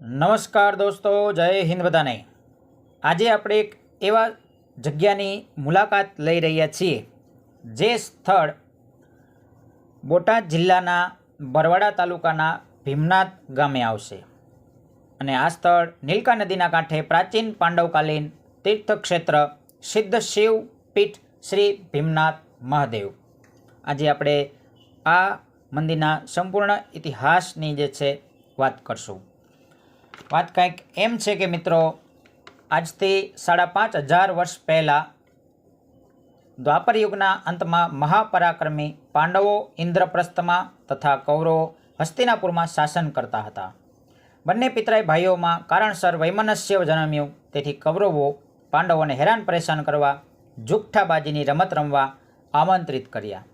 નમસ્કાર દોસ્તો, જય હિન્દ બધાને. આજે આપણે એક એવા જગ્યાની મુલાકાત લઈ રહ્યા છીએ, જે સ્થળ બોટાદ જિલ્લાના બરવાડા તાલુકાના ભીમનાથ ગામે આવશે. અને આ સ્થળ નીલકા નદીના કાંઠે પ્રાચીન પાંડવકાલીન તીર્થક્ષેત્ર સિદ્ધ શિવ પીઠ શ્રી ભીમનાથ મહાદેવ. આજે આપણે આ મંદિરના સંપૂર્ણ ઇતિહાસની જે છે વાત કરશું. વાત કંઈક એમ છે કે મિત્રો, આજથી સાડા પાંચ હજાર વર્ષ પહેલાં દ્વાપર યુગના અંતમાં મહાપરાક્રમી પાંડવો ઇન્દ્રપ્રસ્થમાં તથા કૌરવો હસ્તિનાપુરમાં શાસન કરતા હતા. બંને પિતરાઈ ભાઈઓમાં કારણસર વૈમનસ્ય જન્મ્યું. તેથી કૌરવો પાંડવોને હેરાન પરેશાન કરવા જુઠ્ઠાબાજીની રમત રમવા આમંત્રિત કર્યા.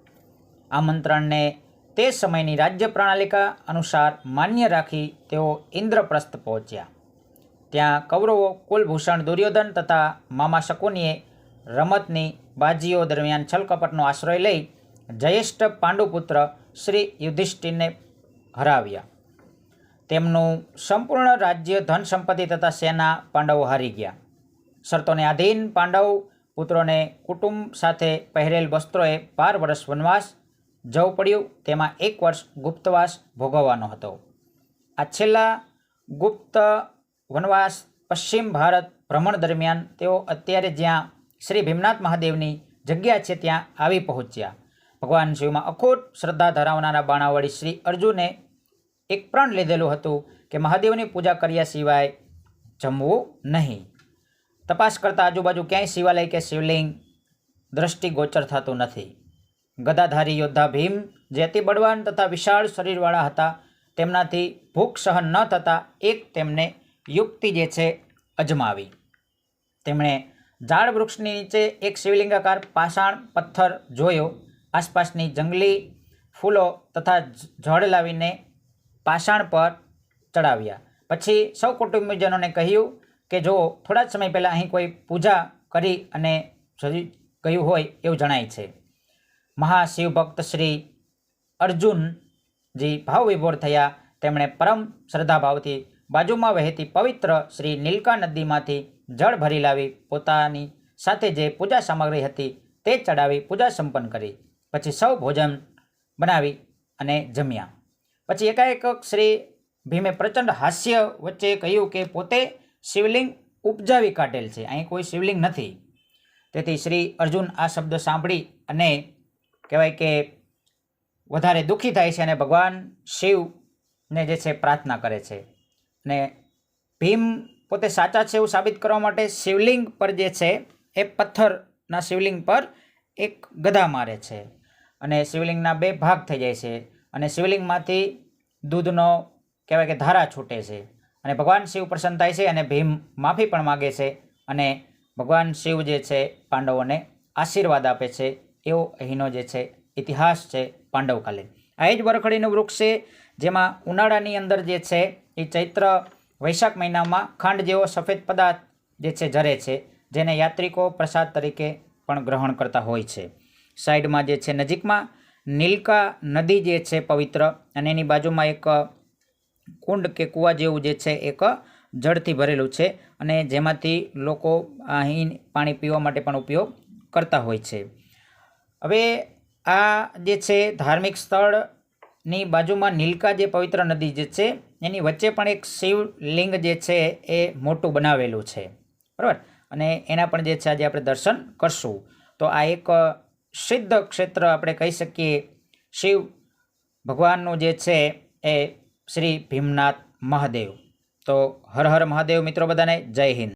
આમંત્રણને તે સમયની રાજ્ય પ્રણાલિકા અનુસાર માન્ય રાખી તેઓ ઇન્દ્રપ્રસ્થ પહોંચ્યા. ત્યાં કૌરવો કુલભૂષણ દુર્યોધન તથા મામા શકુનીએ રમતની બાજીઓ દરમિયાન છલકપટનો આશ્રય લઈ જયેષ્ઠ પાંડુપુત્ર શ્રી યુધિષ્ઠિરને હરાવ્યા. તેમનું સંપૂર્ણ રાજ્ય ધન સંપત્તિ તથા સેના પાંડવો હારી ગયા. શરતોને આધીન પાંડવ પુત્રોને કુટુંબ સાથે પહેરેલ વસ્ત્રોએ બાર વર્ષ વનવાસ જવું પડ્યું. તેમાં એક વર્ષ ગુપ્તવાસ ભોગવવાનો હતો. આ છેલ્લા ગુપ્ત વનવાસ પશ્ચિમ ભારત ભ્રમણ દરમિયાન તેઓ અત્યારે જ્યાં શ્રી ભીમનાથ મહાદેવની જગ્યા છે ત્યાં આવી પહોંચ્યા. ભગવાન શિવમાં અખૂટ શ્રદ્ધા ધરાવનારા બાણાવળી શ્રી અર્જુને એક પ્રણ લીધેલું હતું કે મહાદેવની પૂજા કર્યા સિવાય જમવું નહીં. તપાસ કરતાં આજુબાજુ ક્યાંય શિવાલય કે શિવલિંગ દ્રષ્ટિગોચર થતું નથી. ગદાધારી યોદ્ધા ભીમ, જે અતિ બળવાન તથા વિશાળ શરીરવાળા હતા, તેમનાથી ભૂખ સહન ન થતાં એક તેમને યુક્તિ જે છે, અજમાવી. તેમણે ઝાડ વૃક્ષની નીચે એક શિવલિંગાકાર પાષાણ પથ્થર જોયો. આસપાસની જંગલી ફૂલો તથા જળ લાવીને પાષાણ પર ચડાવ્યા. પછી સૌ કુટુંબીજનોને કહ્યું કે જો થોડા જ સમય પહેલાં અહીં કોઈ પૂજા કરી અને ગયું હોય એવું જણાય છે. મહાશિવ ભક્ત શ્રી અર્જુનજી ભાવવિભોર થયા. તેમણે પરમ શ્રદ્ધાભાવથી બાજુમાં વહેતી પવિત્ર શ્રી નીલકા નદીમાંથી જળ ભરી લાવી પોતાની સાથે જે પૂજા સામગ્રી હતી તે ચડાવી પૂજા સંપન્ન કરી. પછી સૌ ભોજન બનાવી અને જમ્યા. પછી એકાએક શ્રી ભીમે પ્રચંડ હાસ્ય વચ્ચે કહ્યું કે પોતે શિવલિંગ ઉપજાવી કાઢેલ છે. અહીં કોઈ શિવલિંગ નથી. તેથી શ્રી અર્જુન આ શબ્દ સાંભળી અને કહેવાય કે વધારે દુઃખી થાય છે અને ભગવાન શિવને જે છે પ્રાર્થના કરે છે. ને ભીમ પોતે સાચા છે એવું સાબિત કરવા માટે શિવલિંગ પર જે છે, એ પથ્થરના શિવલિંગ પર એક ગધા મારે છે. અને શિવલિંગના બે ભાગ થઈ જાય છે. અને શિવલિંગમાંથી દૂધનો કહેવાય કે ધારા છૂટે છે. અને ભગવાન શિવ પ્રસન્ન થાય છે અને ભીમ માફી પણ માગે છે. અને ભગવાન શિવ જે છે, પાંડવોને આશીર્વાદ આપે છે. એવો અહીંનો જે છે, ઇતિહાસ છે, પાંડવકાલીન. આ એ જ વરખડીનું વૃક્ષ છે, જેમાં ઉનાળાની અંદર જે છે, એ ચૈત્ર વૈશાખ મહિનામાં ખાંડ જેવો સફેદ પદાર્થ જે છે, ઝરે છે, જેને યાત્રિકો પ્રસાદ તરીકે પણ ગ્રહણ કરતા હોય છે. સાઈડમાં જે છે, નજીકમાં નીલકા નદી જે છે, પવિત્ર, અને એની બાજુમાં એક કુંડ કે કૂવા જેવું જે છે, એક જળથી ભરેલું છે, અને જેમાંથી લોકો અહીં પાણી પીવા માટે પણ ઉપયોગ કરતા હોય છે. હવે આ જે છે ધાર્મિક સ્થળની બાજુમાં નીલકા જે પવિત્ર નદી જે છે, એની વચ્ચે પણ એક શિવલિંગ જે છે એ મોટું બનાવેલું છે. બરાબર? અને એના પણ જે છે આજે આપણે દર્શન કરશું. તો આ એક સિદ્ધ ક્ષેત્ર આપણે કહી શકીએ. શિવ ભગવાનનું જે છે એ શ્રી ભીમનાથ મહાદેવ. તો હર હર મહાદેવ મિત્રો બધાને જય હિન્દ.